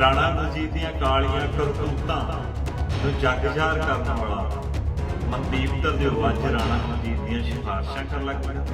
ਰਾਣਾ ਰਣਜੀਤ ਦੀਆਂ ਕਾਲੀਆਂ ਕਰਤੂਤਾਂ ਨੂੰ ਜੱਗ ਜ਼ਾਹਰ ਕਰਨ ਵਾਲਾ ਮਨਦੀਪ ਢਿੱਲੋਂ ਅੱਜ ਰਾਣਾ ਰਣਜੀਤ ਦੀਆਂ ਸਿਫਾਰਸ਼ਾਂ ਕਰਨ ਲੱਗ ਪਿਆ।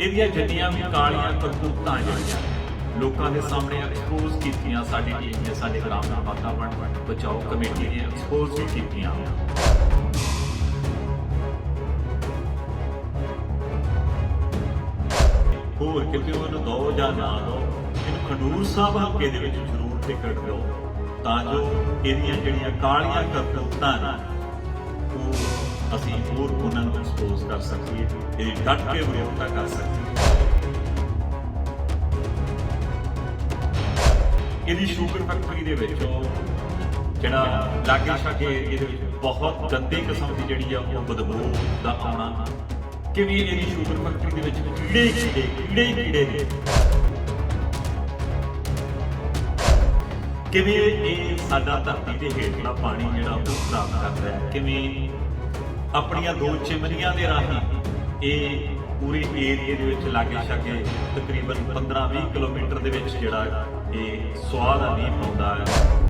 ਇਹਦੀਆਂ ਜੱਡੀਆਂ ਵੀ ਕਾਲੀਆਂ ਕਰਤੂਤਾਂ ਜਿਹੜੀਆਂ ਲੋਕਾਂ ਦੇ ਸਾਹਮਣੇ ਐਕਸਪੋਜ਼ ਕੀਤੀਆਂ ਸਾਡੀ ਟੀਮ ਨੇ, ਸਾਡੇ ਗ੍ਰਾਮੀਣ ਵਾਤਾਵਰਣ, ਬਚਾਓ ਕਮੇਟੀ ਨੇ ਐਕਸਪੋਜ਼ ਵੀ ਕੀਤੀਆਂ। ਹੋਰ ਕਿਉਂਕਿ ਉਹਨੂੰ ਦੋ ਜਾਂ ਨਾ ਦੋ, ਇਹਨੂੰ ਖਡੂਰ ਸਾਹਿਬ ਹਲਕੇ ਦੇ ਵਿੱਚ ਜ਼ਰੂਰ ਟਿਕਟ ਦਿਓ, ਤਾਂ ਜੋ ਇਹਦੀਆਂ ਜਿਹੜੀਆਂ ਕਾਲੀਆਂ ਕਰਤੂਤਾਂ ਨੇ, ਉਹ ਅਸੀਂ ਹੋਰ ਉਹਨਾਂ ਨੂੰ ਐਕਸਪੋਜ਼ ਕਰ ਸਕੀਏ, ਇਹ ਡਟ ਕੇ ਵਿਰੋਧਤਾ ਕਰ ਸਕੀਏ। ਇਹਦੀ ਸ਼ੂਗਰ ਫੈਕਟਰੀ ਦੇ ਵਿੱਚ, ਜਿਹੜਾ ਲਾਗੇ ਛਾਗੇ ਇਹਦੇ ਵਿੱਚ ਬਹੁਤ ਗੰਦੇ ਕਿਸਮ ਦੀ ਜਿਹੜੀ ਆ, ਉਹ ਬਦਬੂ ਦਾ ਆਉਣਾ ਕਿਵੇਂ ਇਹਦੀ ਸ਼ੂਗਰ ਫੈਕਟਰੀ ਦੇ ਵਿੱਚ? ਕੀੜੇ ਕੀੜੇ ਕੀੜੇ ਹੀ ਕੀੜੇ ਨੇ? ਕਿਵੇਂ ਇਹ ਸਾਡਾ ਧਰਤੀ ਦੇ ਹੇਠਲਾ ਪਾਣੀ ਜਿਹੜਾ ਉਹ ਪ੍ਰਾਪਤ ਕਰ ਰਿਹਾ ਹੈ? ਕਿਵੇਂ ਆਪਣੀਆਂ ਦੋ ਚਿਮਨੀਆਂ ਦੇ ਰਾਹੀਂ ਇਹ ਪੂਰੇ ਏਰੀਏ ਦੇ ਵਿੱਚ ਲਾਗੇ ਛਾਗੇ ਤਕਰੀਬਨ 15-20 ਕਿਲੋਮੀਟਰ ਦੇ ਵਿੱਚ ਜਿਹੜਾ ਇਹ ਸਵਾਦ ਆ ਨਹੀਂ ਪਾਉਂਦਾ ਹੈ।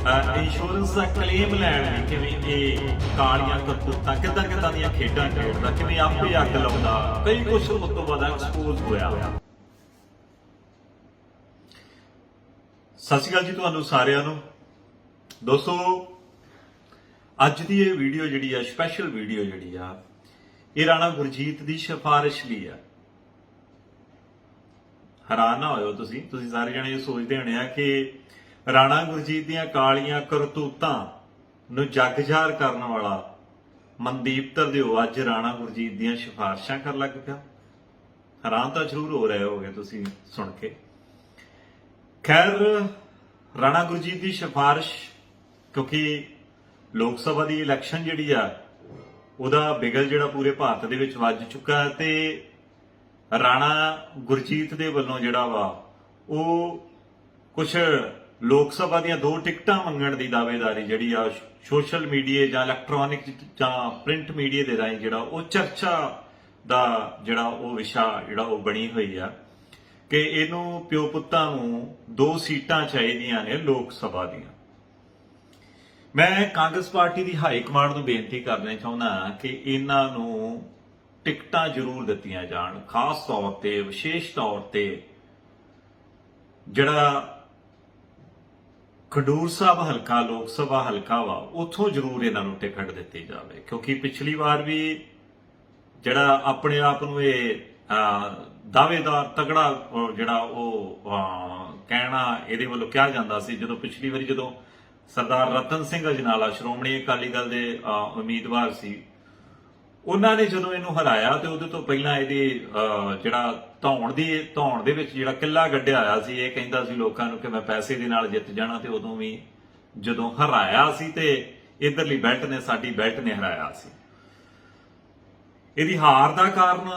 ਇੰਸ਼ੋਰੈਂਸ ਦਾ ਕਲੇਮ ਲੈਣ ਲਈ ਕਿਵੇਂ ਇਹ ਕਾਲੀਆਂ ਕਰਤੂਤਾਂ, ਕਿੱਦਾਂ ਕਿੱਦਾਂ ਦੀਆਂ ਖੇਡਾਂ ਖੇਡਦਾ, ਕਿਵੇਂ ਆਪੇ ਅੱਗ ਲਾਉਂਦਾ, ਕਈ ਕੁਝ ਉਸ ਤੋਂ ਬਾਅਦ ਐਕਸਪੋਜ਼ ਹੋਇਆ। ਸਤਿ ਸ਼੍ਰੀ ਅਕਾਲ ਜੀ ਤੁਹਾਨੂੰ ਸਾਰਿਆਂ ਨੂੰ। ਦੋਸਤੋ, ਅੱਜ ਦੀ ਇਹ ਵੀਡੀਓ ਜਿਹੜੀ ਆ ਸਪੈਸ਼ਲ ਵੀਡੀਓ ਜਿਹੜੀ ਆ, ਇਹ ਰਾਣਾ ਗੁਰਜੀਤ ਦੀ ਸਿਫਾਰਿਸ਼ ਲਈ ਆ। ਹੈਰਾਨ ਨਾ ਹੋਇਓ ਤੁਸੀਂ ਤੁਸੀਂ ਸਾਰੇ ਜਣੇ ਇਹ ਸੋਚਦੇ ਹੋਣੇ ਆ ਕਿ ਰਾਣਾ ਗੁਰਜੀਤ ਦੀਆਂ ਕਾਲੀਆਂ ਕਰਤੂਤਾਂ ਨੂੰ ਜਗਜਾਰ ਕਰਨ ਵਾਲਾ ਮਨਦੀਪ ਢਿੱਲੋਂ ਅੱਜ ਰਾਣਾ ਗੁਰਜੀਤ ਦੀਆਂ ਸਿਫਾਰਿਸ਼ਾਂ ਕਰਨ ਲੱਗ ਪਿਆ। ਹੈਰਾਨ ਤਾਂ ਜ਼ਰੂਰ ਹੋ ਰਹੇ ਹੋਗੇ ਤੁਸੀਂ ਸੁਣ ਕੇ। ਖੈਰ, ਰਾਣਾ ਗੁਰਜੀਤ ਦੀ ਸਿਫਾਰਿਸ਼, ਕਿਉਂਕਿ ਲੋਕ ਸਭਾ ਦੀ ਇਲੈਕਸ਼ਨ ਜਿਹੜੀ ਆ, ਉਹਦਾ ਬਿਗਲ ਜਿਹੜਾ ਪੂਰੇ ਭਾਰਤ ਦੇ ਵਿੱਚ ਵੱਜ ਚੁੱਕਾ ਹੈ ਤੇ ਰਾਣਾ ਗੁਰਜੀਤ ਦੇ ਵੱਲੋਂ ਜਿਹੜਾ ਵਾ, ਉਹ ਕੁਝ ਲੋਕ ਸਭਾ ਦੀਆਂ ਦੋ ਟਿਕਟਾਂ ਮੰਗਣ ਦੀ ਦਾਅਵੇਦਾਰੀ ਜਿਹੜੀ ਆ, ਸੋਸ਼ਲ ਮੀਡੀਆ ਜਾਂ ਇਲੈਕਟ੍ਰੋਨਿਕ ਜਾਂ ਪ੍ਰਿੰਟ ਮੀਡੀਆ ਦੇ ਰਾਹੀਂ ਜਿਹੜਾ ਉਹ ਚਰਚਾ ਦਾ ਜਿਹੜਾ ਉਹ ਵਿਸ਼ਾ ਜਿਹੜਾ ਉਹ ਬਣੀ ਹੋਈ ਆ ਕਿ ਇਹਨੂੰ ਪਿਓ ਪੁੱਤਾਂ ਨੂੰ ਦੋ ਸੀਟਾਂ ਚਾਹੀਦੀਆਂ ਨੇ ਲੋਕ ਸਭਾ ਦੀਆਂ। ਮੈਂ ਕਾਂਗਰਸ ਪਾਰਟੀ ਦੀ ਹਾਈ ਕਮਾਂਡ ਨੂੰ ਬੇਨਤੀ ਕਰਨਾ ਚਾਹੁੰਦਾ ਕਿ ਇਹਨਾਂ ਨੂੰ ਟਿਕਟਾਂ ਜ਼ਰੂਰ ਦਿੱਤੀਆਂ ਜਾਣ, ਖਾਸ ਤੌਰ ਤੇ, ਵਿਸ਼ੇਸ਼ ਤੌਰ ਤੇ ਜਿਹੜਾ ਖਡੂਰ ਸਾਹਿਬ ਹਲਕਾ ਲੋਕ ਸਭਾ ਹਲਕਾ ਵਾ ਉੱਥੋਂ ਜ਼ਰੂਰ ਇਹਨਾਂ ਨੂੰ ਟਿਕਟ ਦਿੱਤੀ ਜਾਵੇ। ਕਿਉਂਕਿ ਪਿਛਲੀ ਵਾਰ ਵੀ ਜਿਹੜਾ ਆਪਣੇ ਆਪ ਨੂੰ ਇਹ ਅਹ, ਦਾਅਵੇਦਾਰ ਤਗੜਾ ਜਿਹੜਾ ਉਹ ਅਹ, ਕਹਿਣਾ ਇਹਦੇ ਵੱਲੋਂ ਕਿਹਾ ਜਾਂਦਾ ਸੀ ਜਦੋਂ ਪਿਛਲੀ ਵਾਰੀ ਜਦੋਂ ਸਰਦਾਰ ਰਤਨ ਸਿੰਘ ਅਜਨਾਲਾ ਸ਼੍ਰੋਮਣੀ ਅਕਾਲੀ ਦਲ ਦੇ ਅਹ, ਉਮੀਦਵਾਰ ਸੀ ਉਹਨਾਂ ਨੇ ਜਦੋਂ ਇਹਨੂੰ ਹਰਾਇਆ ਤੇ ਉਹਦੇ ਤੋਂ ਪਹਿਲਾਂ ਇਹਦੀ ਅਹ, ਜਿਹੜਾ ਧੌਣ ਦੀ ਧੌਣ ਦੇ ਵਿੱਚ ਜਿਹੜਾ ਕਿੱਲਾ ਗੱਡਿਆ ਹੋਇਆ ਸੀ ਇਹ ਕਹਿੰਦਾ ਸੀ ਲੋਕਾਂ ਨੂੰ ਕਿ ਮੈਂ ਪੈਸੇ ਦੇ ਨਾਲ ਜਿੱਤ ਜਾਣਾ ਤੇ ਉਦੋਂ ਵੀ ਜਦੋਂ ਹਰਾਇਆ ਸੀ ਤੇ ਇਧਰਲੀ ਬੈਲਟ ਨੇ ਸਾਡੀ ਬੈਲਟ ਨੇ ਹਰਾਇਆ ਸੀ। ਇਹਦੀ ਹਾਰ ਦਾ ਕਾਰਨ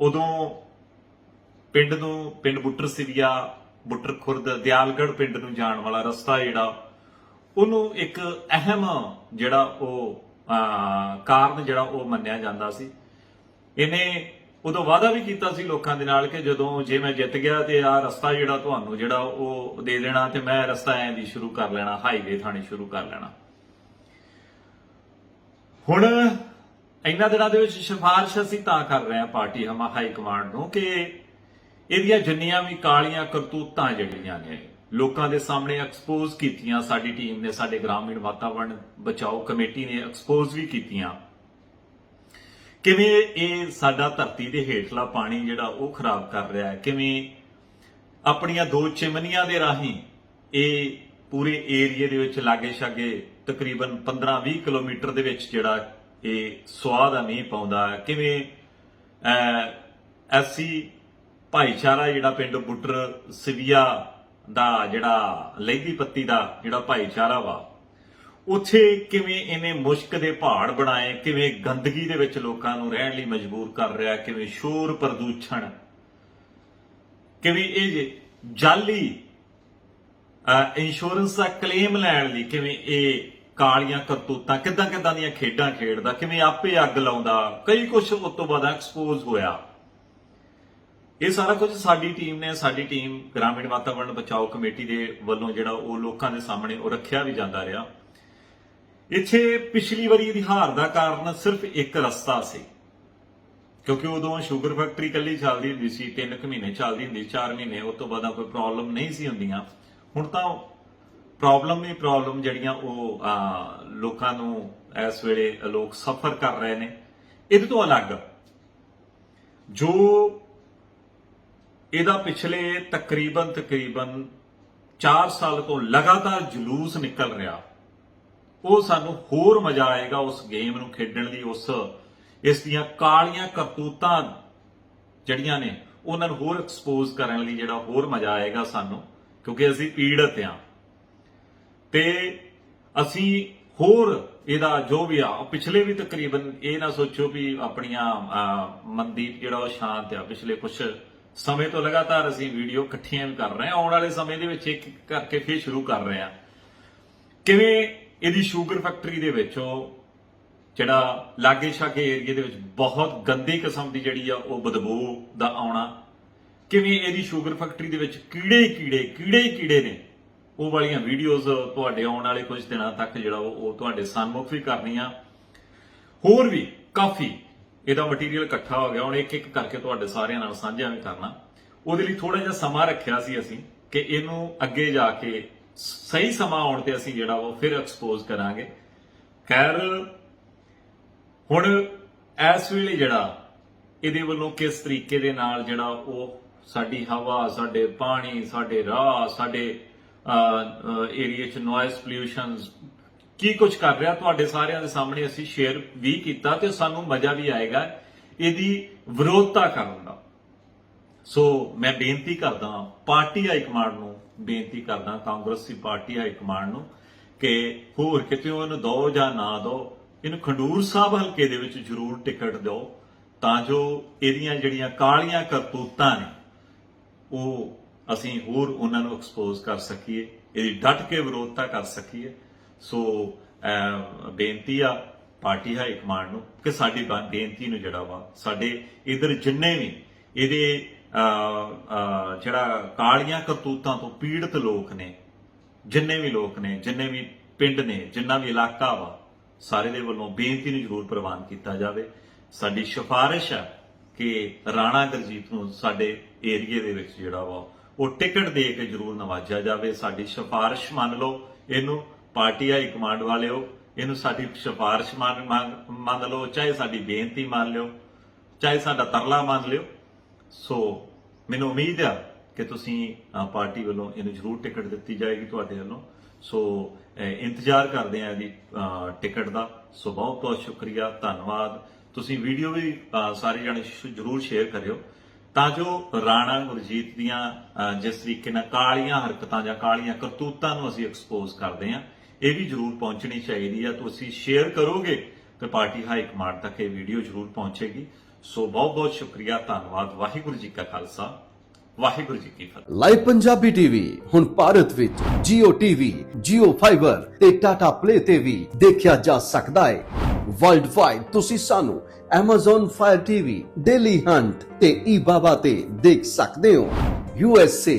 ਉਦੋਂ ਪਿੰਡ ਨੂੰ ਪਿੰਡ ਬੁੱਟਰ ਸਿਵਿਆ ਬੁੱਟਰ ਖੁਰਦ ਦਿਆਲਗੜ ਪਿੰਡ ਨੂੰ ਜਾਣ ਵਾਲਾ ਰਸਤਾ ਜਿਹੜਾ ਉਹਨੂੰ ਇੱਕ ਅਹਿਮ ਜਿਹੜਾ ਉਹ ਕਾਰਨ ਜਿਹੜਾ ਉਹ ਮੰਨਿਆ ਜਾਂਦਾ ਸੀ। ਇਹਨੇ ਉਦੋਂ ਵਾਅਦਾ ਵੀ ਕੀਤਾ ਸੀ ਲੋਕਾਂ ਦੇ ਨਾਲ ਕਿ ਜਦੋਂ ਜੇ ਮੈਂ ਜਿੱਤ ਗਿਆ ਤੇ ਆ ਰਸਤਾ ਜਿਹੜਾ ਤੁਹਾਨੂੰ ਜਿਹੜਾ ਉਹ ਦੇ ਦੇਣਾ ਤੇ ਮੈਂ ਰਸਤਾ ਐਂ ਦੀ ਸ਼ੁਰੂ ਕਰ ਲੈਣਾ ਹਾਈਵੇ ਥਾਣੀ ਸ਼ੁਰੂ ਕਰ ਲੈਣਾ। ਹੁਣ ਇਹਨਾਂ ਦਿਨਾਂ ਦੇ ਵਿੱਚ ਸਿਫਾਰਿਸ਼ ਅਸੀਂ ਤਾਂ ਕਰ ਰਹੇ ਹਾਂ ਪਾਰਟੀ ਹਮਾ ਹਾਈ ਕਮਾਂਡ ਨੂੰ ਕਿ ਇਹਦੀਆਂ ਜਿੰਨੀਆਂ ਵੀ ਕਾਲੀਆਂ ਕਰਤੂਤਾਂ ਜਿਹੜੀਆਂ ਨੇ ਲੋਕਾਂ ਦੇ ਸਾਹਮਣੇ ਐਕਸਪੋਜ਼ ਕੀਤੀਆਂ, ਸਾਡੀ ਟੀਮ ਨੇ, ਸਾਡੇ ਗ੍ਰਾਮੀਣ ਵਾਤਾਵਰਣ ਬਚਾਓ ਕਮੇਟੀ ਨੇ ਐਕਸਪੋਜ਼ ਵੀ ਕੀਤੀਆਂ ਕਿਵੇਂ ਇਹ ਸਾਡਾ ਧਰਤੀ ਦੇ ਹੇਠਲਾ ਪਾਣੀ ਜਿਹੜਾ ਉਹ ਖਰਾਬ ਕਰ ਰਿਹਾ ਹੈ ਕਿਵੇਂ ਆਪਣੀਆਂ ਦੋ ਚਿਮਨੀਆਂ ਦੇ ਰਾਹੀਂ ਇਹ ਪੂਰੇ ਏਰੀਏ ਦੇ ਵਿੱਚ ਲਾਗੇ ਛਾਗੇ ਤਕਰੀਬਨ 15-20 ਕਿਲੋਮੀਟਰ ਦੇ ਵਿੱਚ ਜਿਹੜਾ ਇਹ ਸਵਾਦ ਆ, ਮੀਂਹ ਪਾਉਂਦਾ ਹੈ। ਕਿਵੇਂ ਐਸੀ ਭਾਈਚਾਰਾ ਜਿਹੜਾ ਪਿੰਡ ਬੁੱਟਰ ਸਿਵਿਆ ਦਾ ਜਿਹੜਾ ਲਹਿਦੀ ਪੱਤੀ ਦਾ ਜਿਹੜਾ ਭਾਈਚਾਰਾ ਵਾ, ਉੱਥੇ ਕਿਵੇਂ ਇਹਨੇ ਮੁਸ਼ਕ ਦੇ ਪਹਾੜ ਬਣਾਏ, ਕਿਵੇਂ ਗੰਦਗੀ ਦੇ ਵਿੱਚ ਲੋਕਾਂ ਨੂੰ ਰਹਿਣ ਲਈ ਮਜਬੂਰ ਕਰ ਰਿਹਾ, ਕਿਵੇਂ ਸ਼ੋਰ ਪ੍ਰਦੂਸ਼ਣ, ਕਿਵੇਂ ਇਹ ਜੇ ਜਾਲੀ ਇੰਸ਼ੋਰੈਂਸ ਦਾ ਕਲੇਮ ਲੈਣ ਲਈ ਕਿਵੇਂ ਇਹ ਕਾਲੀਆਂ ਕਰਤੂਤਾਂ ਕਿੱਦਾਂ ਕਿੱਦਾਂ ਦੀਆਂ ਖੇਡਾਂ ਖੇਡਦਾ, ਕਿਵੇਂ ਆਪੇ ਅੱਗ ਲਾਉਂਦਾ, ਕਈ ਕੁਝ ਉਸ ਤੋਂ ਬਾਅਦ ਐਕਸਪੋਜ਼ ਹੋਇਆ। ਇਹ ਸਾਰਾ ਕੁਝ ਸਾਡੀ ਟੀਮ ਨੇ, ਸਾਡੀ ਟੀਮ ਗ੍ਰਾਮੀਣ ਵਾਤਾਵਰਣ ਬਚਾਓ ਕਮੇਟੀ ਦੇ ਵੱਲੋਂ ਜਿਹੜਾ ਉਹ ਲੋਕਾਂ ਦੇ ਸਾਹਮਣੇ ਉਹ ਰੱਖਿਆ ਵੀ ਜਾਂਦਾ ਰਿਹਾ। ਇੱਥੇ ਪਿਛਲੀ ਵਾਰੀ ਦੀ ਹਾਰ ਦਾ ਕਾਰਨ ਸਿਰਫ ਇੱਕ ਰਸਤਾ ਸੀ, ਕਿਉਂਕਿ ਉਦੋਂ ਸ਼ੂਗਰ ਫੈਕਟਰੀ ਕੱਲੀ ਚੱਲਦੀ ਹੁੰਦੀ ਸੀ 3 ਕੁ ਮਹੀਨੇ ਚੱਲਦੀ ਹੁੰਦੀ 4 ਮਹੀਨੇ, ਉਸ ਤੋਂ ਬਾਅਦ ਕੋਈ ਪ੍ਰੋਬਲਮ ਨਹੀਂ ਸੀ ਹੁੰਦੀਆਂ। ਹੁਣ ਤਾਂ ਪ੍ਰੋਬਲਮ ਹੀ ਪ੍ਰੋਬਲਮ ਜਿਹੜੀਆਂ ਉਹ ਲੋਕਾਂ ਨੂੰ ਇਸ ਵੇਲੇ ਲੋਕ ਸਫਰ ਕਰ ਰਹੇ ਨੇ। ਇਹਦੇ ਤੋਂ ਅਲੱਗ ਜੋ ਇਹਦਾ ਪਿਛਲੇ ਤਕਰੀਬਨ ਤਕਰੀਬਨ 4 ਸਾਲ ਤੋਂ ਲਗਾਤਾਰ ਜਲੂਸ ਨਿਕਲ ਰਿਹਾ। ਉਹ ਸਾਨੂੰ ਹੋਰ ਮਜ਼ਾ ਆਏਗਾ ਉਸ ਗੇਮ ਨੂੰ ਖੇਡਣ ਲਈ ਉਸ ਇਸ ਦੀਆਂ ਕਾਲੀਆਂ ਕਰਤੂਤਾਂ ਜਿਹੜੀਆਂ ਨੇ ਉਹਨਾਂ ਨੂੰ ਹੋਰ ਐਕਸਪੋਜ਼ ਕਰਨ ਲਈ ਜਿਹੜਾ ਹੋਰ ਮਜ਼ਾ ਆਏਗਾ ਸਾਨੂੰ ਕਿਉਂਕਿ ਅਸੀਂ ਪੀੜਤ ਆ ਤੇ ਅਸੀਂ ਹੋਰ ਇਹਦਾ ਜੋ ਵੀ ਆ ਪਿਛਲੇ ਵੀ ਤਕਰੀਬਨ ਇਹ ਨਾ ਸੋਚੋ ਵੀ ਆਪਣੀਆਂ ਅਹ, ਮਨਦੀਪ ਜਿਹੜਾ ਉਹ ਸ਼ਾਂਤ ਆ ਪਿਛਲੇ ਕੁਝ ਸਮੇਂ ਤੋਂ ਲਗਾਤਾਰ ਅਸੀਂ ਵੀਡੀਓ ਇਕੱਠੀਆਂ ਵੀ ਕਰ ਰਹੇ ਹਾਂ। ਆਉਣ ਵਾਲੇ ਸਮੇਂ ਦੇ ਵਿੱਚ ਇੱਕ ਕਰਕੇ ਫਿਰ ਸ਼ੁਰੂ ਕਰ ਰਹੇ ਹਾਂ। ਕਿਵੇਂ ਇਹਦੀ ਸ਼ੂਗਰ ਫੈਕਟਰੀ ਦੇ ਵਿੱਚ, ਜਿਹੜਾ ਲਾਗੇ ਛਾਗੇ ਏਰੀਏ ਦੇ ਵਿੱਚ ਬਹੁਤ ਗੰਦੀ ਕਿਸਮ ਦੀ ਜਿਹੜੀ ਆ ਉਹ ਬਦਬੂ ਦਾ ਆਉਣਾ, ਕਿਵੇਂ ਇਹਦੀ ਸ਼ੂਗਰ ਫੈਕਟਰੀ ਦੇ ਵਿੱਚ ਕੀੜੇ ਕੀੜੇ ਕੀੜੇ ਕੀੜੇ ਨੇ, ਉਹ ਵਾਲੀਆਂ ਵੀਡੀਓਜ਼ ਤੁਹਾਡੇ ਆਉਣ ਵਾਲੇ ਕੁਝ ਦਿਨਾਂ ਤੱਕ ਜਿਹੜਾ ਉਹ ਉਹ ਤੁਹਾਡੇ ਸਾਹਮਣੇ ਵੀ ਕਰਨੀਆਂ। ਹੋਰ ਵੀ ਕਾਫੀ ਇਹਦਾ ਮਟੀਰੀਅਲ ਇਕੱਠਾ ਹੋ ਗਿਆ, ਹੁਣ ਇੱਕ ਇੱਕ ਕਰਕੇ ਤੁਹਾਡੇ ਸਾਰਿਆਂ ਨਾਲ ਸਾਂਝਾ ਵੀ ਕਰਨਾ। ਉਹਦੇ ਲਈ ਥੋੜਾ ਜਿਹਾ ਸਮਾਂ ਰੱਖਿਆ ਸੀ ਅਸੀਂ ਕਿ ਇਹਨੂੰ ਅੱਗੇ ਜਾ ਕੇ ਸਹੀ ਸਮਾਂ ਆਉਣ ਤੇ ਅਸੀਂ ਜਿਹੜਾ ਉਹ ਫਿਰ ਐਕਸਪੋਜ਼ ਕਰਾਂਗੇ। ਖੈਰ, ਹੁਣ ਇਸ ਵੇਲੇ ਜਿਹੜਾ ਇਹਦੇ ਵੱਲੋਂ ਕਿਸ ਤਰੀਕੇ ਦੇ ਨਾਲ ਜਿਹੜਾ ਉਹ ਸਾਡੀ ਹਵਾ, ਸਾਡੇ ਪਾਣੀ, ਸਾਡੇ ਰਾਹ, ਸਾਡੇ ਏਰੀਆ ਚ ਨੋਇਸ ਪੋਲਿਊਸ਼ਨਸ ਕੀ ਕੁਝ ਕਰ ਰਿਹਾ? ਤੁਹਾਡੇ ਸਾਰਿਆਂ ਦੇ ਸਾਹਮਣੇ ਅਸੀਂ ਸ਼ੇਅਰ ਵੀ ਕੀਤਾ ਤੇ ਸਾਨੂੰ ਮਜ਼ਾ ਵੀ ਆਏਗਾ। ਇਹਦੀ ਵਿਰੋਧਤਾ ਕਰਨ ਦਾ। ਸੋ ਮੈਂ ਬੇਨਤੀ ਕਰਦਾ ਪਾਰਟੀ ਹਾਈ ਕਮਾਂਡ ਨੂੰ ਬੇਨਤੀ ਕਰਦਾ, ਕਾਂਗਰਸੀ ਪਾਰਟੀ ਹਾਈ ਕਮਾਂਡ ਨੂੰ, ਕਿ ਹੋਰ ਕਿਤੇ ਉਹਨੂੰ ਦੋ ਜਾਂ ਨਾ ਦੋ, ਇਹਨੂੰ ਖੰਡੂਰ ਸਾਹਿਬ ਹਲਕੇ ਦੇ ਵਿੱਚ ਜ਼ਰੂਰ ਟਿਕਟ ਦਿਓ, ਤਾਂ ਜੋ ਇਹਦੀਆਂ ਜਿਹੜੀਆਂ ਕਾਲੀਆਂ ਕਰਤੂਤਾਂ ਨੇ, ਉਹ ਅਸੀਂ ਹੋਰ ਉਹਨਾਂ ਨੂੰ ਐਕਸਪੋਜ਼ ਕਰ ਸਕੀਏ, ਇਹਦੀ ਡਟ ਕੇ ਵਿਰੋਧਤਾ ਕਰ ਸਕੀਏ। ਸੋ ਬੇਨਤੀ ਆ ਪਾਰਟੀ ਹਾਈ ਕਮਾਂਡ ਨੂੰ ਕਿ ਸਾਡੀ ਬਾ- ਬੇਨਤੀ ਨੂੰ ਜਿਹੜਾ ਵਾ, ਸਾਡੇ ਇਧਰ ਜਿੰਨੇ ਵੀ ਇਹਦੇ ਜਿਹੜਾ ਕਾਲੀਆਂ ਕਰਤੂਤਾਂ ਤੋਂ ਪੀੜਤ ਲੋਕ ਨੇ, ਜਿੰਨੇ ਵੀ ਲੋਕ ਨੇ, ਜਿੰਨੇ ਵੀ ਪਿੰਡ ਨੇ, ਜਿੰਨਾ ਵੀ ਇਲਾਕਾ ਵਾ, ਸਾਰੇ ਦੇ ਵੱਲੋਂ ਬੇਨਤੀ ਨੂੰ ਜ਼ਰੂਰ ਪ੍ਰਵਾਨ ਕੀਤਾ ਜਾਵੇ। ਸਾਡੀ ਸਿਫਾਰਿਸ਼ ਹੈ ਕਿ ਰਾਣਾ ਗੁਰਜੀਤ ਨੂੰ ਸਾਡੇ ਏਰੀਏ ਦੇ ਵਿੱਚ ਜਿਹੜਾ ਵਾ, ਉਹ ਟਿਕਟ ਦੇ ਕੇ ਜ਼ਰੂਰ ਨਵਾਜਿਆ ਜਾਵੇ। ਸਾਡੀ ਸਿਫਾਰਿਸ਼ ਮੰਨ ਲਓ, ਇਹਨੂੰ ਪਾਰਟੀ ਹਾਈ ਕਮਾਂਡ ਵਾਲਿਓ ਇਹਨੂੰ ਸਾਡੀ ਸਿਫਾਰਿਸ਼ ਮੰਨ, ਮੰਨ- ਮੰਨ ਲਓ, ਚਾਹੇ ਸਾਡੀ ਬੇਨਤੀ ਮੰਨ ਲਿਓ, ਚਾਹੇ ਸਾਡਾ ਤਰਲਾ ਮੰਨ ਲਿਓ। ਸੋ ਮੈਨੂੰ ਉਮੀਦ ਆ ਕਿ ਤੁਸੀਂ ਪਾਰਟੀ ਵੱਲੋਂ ਇਹਨੂੰ ਜ਼ਰੂਰ ਟਿਕਟ ਦਿੱਤੀ ਜਾਏਗੀ ਤੁਹਾਡੇ ਵੱਲੋਂ। ਸੋ ਇੰਤਜ਼ਾਰ ਕਰਦੇ ਆ ਇਹਦੀ ਟਿਕਟ ਦਾ। ਸੋ ਬਹੁਤ ਬਹੁਤ ਸ਼ੁਕਰੀਆ, ਧੰਨਵਾਦ। ਤੁਸੀਂ ਵੀਡੀਓ ਵੀ ਸਾਰੇ ਜਣੇ ਸ਼- ਜ਼ਰੂਰ ਸ਼ੇਅਰ ਕਰਿਓ। ਤਾਂ ਜੋ ਰਾਣਾ ਗੁਰਜੀਤ ਦੀਆਂ ਜਿਸ ਤਰੀਕੇ ਨਾਲ ਕਾਲੀਆਂ ਹਰਕਤਾਂ ਜਾਂ ਕਾਲੀਆਂ ਕਰਤੂਤਾਂ ਨੂੰ ਅਸੀਂ ਐਕਸਪੋਜ਼ ਕਰਦੇ ਆ ਇਹ ਵੀ ਜ਼ਰੂਰ ਪਹੁੰਚਣੀ ਚਾਹੀਦੀ ਆ। ਤੁਸੀਂ ਸ਼ੇਅਰ ਕਰੋਗੇ ਤੇ ਪਾਰਟੀ ਹਾਈ ਕਮਾਂਡ ਤੱਕ ਇਹ ਵੀਡੀਓ ਜ਼ਰੂਰ ਪਹੁੰਚੇਗੀ। ਸੋ ਬਹੁਤ ਬਹੁਤ ਸ਼ੁਕਰੀਆ ਧੰਨਵਾਦ। ਵਾਹਿਗੁਰੂ ਜੀ ਕਾ ਖਾਲਸਾ। ਵਾਹਿਗੁਰੂ ਜੀ ਕੀ ਫਤਿਹ। ਲਾਈਵ ਪੰਜਾਬੀ ਟੀਵੀ ਹੁਣ ਭਾਰਤ ਵਿੱਚ Jio TV, Jio Fiber ਤੇ Tata Play ਤੇ ਵੀ ਦੇਖਿਆ ਜਾ ਸਕਦਾ ਹੈ ਵਰਲਡ ਵਾਈਡ ਤੁਸੀਂ ਸਾਨੂੰ Amazon Fire TV, Daily Hunt ਤੇ eBaba ਤੇ ਦੇਖ ਸਕਦੇ ਹੋ। USA,